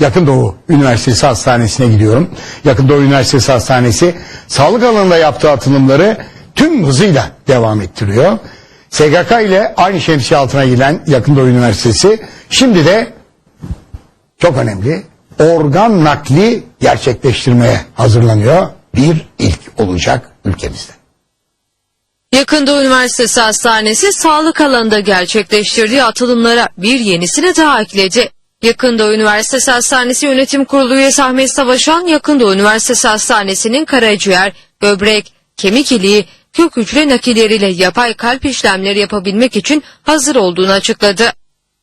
Yakın Doğu Üniversitesi Hastanesi'ne gidiyorum. Yakın Doğu Üniversitesi Hastanesi sağlık alanında yaptığı atılımları tüm hızıyla devam ettiriyor. SGK ile aynı şemsiye altına giren Yakın Doğu Üniversitesi şimdi de çok önemli organ nakli gerçekleştirmeye hazırlanıyor. Bir ilk olacak ülkemizde. Yakında Üniversitesi Hastanesi sağlık alanında gerçekleştirdiği atılımlara bir yenisini daha ekledi. Yakında Üniversitesi Hastanesi Yönetim Kurulu üyesi Ahmet Savaşan, Yakında Üniversitesi Hastanesi'nin karaciğer, böbrek, kemik iliği, kök hücre nakilleriyle yapay kalp işlemleri yapabilmek için hazır olduğunu açıkladı.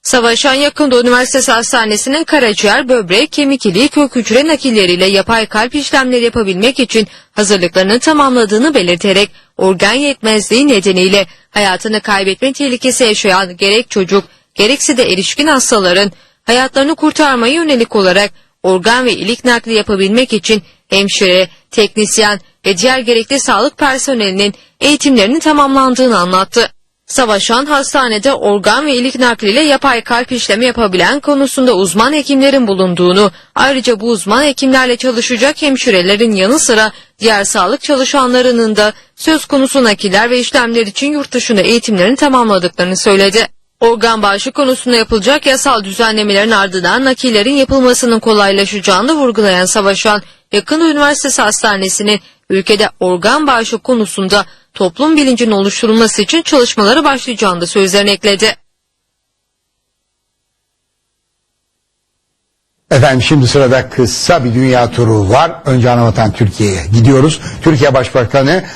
Savaşan Yakında Üniversitesi Hastanesi'nin karaciğer, böbrek, kemik iliği, kök hücre nakilleriyle yapay kalp işlemleri yapabilmek için hazırlıklarını tamamladığını belirterek organ yetmezliği nedeniyle hayatını kaybetme tehlikesi yaşayan gerek çocuk gerekse de erişkin hastaların hayatlarını kurtarmaya yönelik olarak organ ve ilik nakli yapabilmek için hemşire, teknisyen ve diğer gerekli sağlık personelinin eğitimlerinin tamamlandığını anlattı. Savaşan hastanede organ ve ilik nakliyle yapay kalp işlemi yapabilen konusunda uzman hekimlerin bulunduğunu, ayrıca bu uzman hekimlerle çalışacak hemşirelerin yanı sıra diğer sağlık çalışanlarının da söz konusu nakiller ve işlemler için yurt dışında eğitimlerini tamamladıklarını söyledi. Organ bağışı konusunda yapılacak yasal düzenlemelerin ardından nakillerin yapılmasının kolaylaşacağını vurgulayan Savaşan, Yakın Üniversitesi Hastanesi'nin ülkede organ bağışı konusunda toplum bilincinin oluşturulması için çalışmaları başlayacağını da sözlerine ekledi. Efendim şimdi sırada kısa bir dünya turu var. Önce Anavatan Türkiye'ye gidiyoruz. Türkiye Başbakanı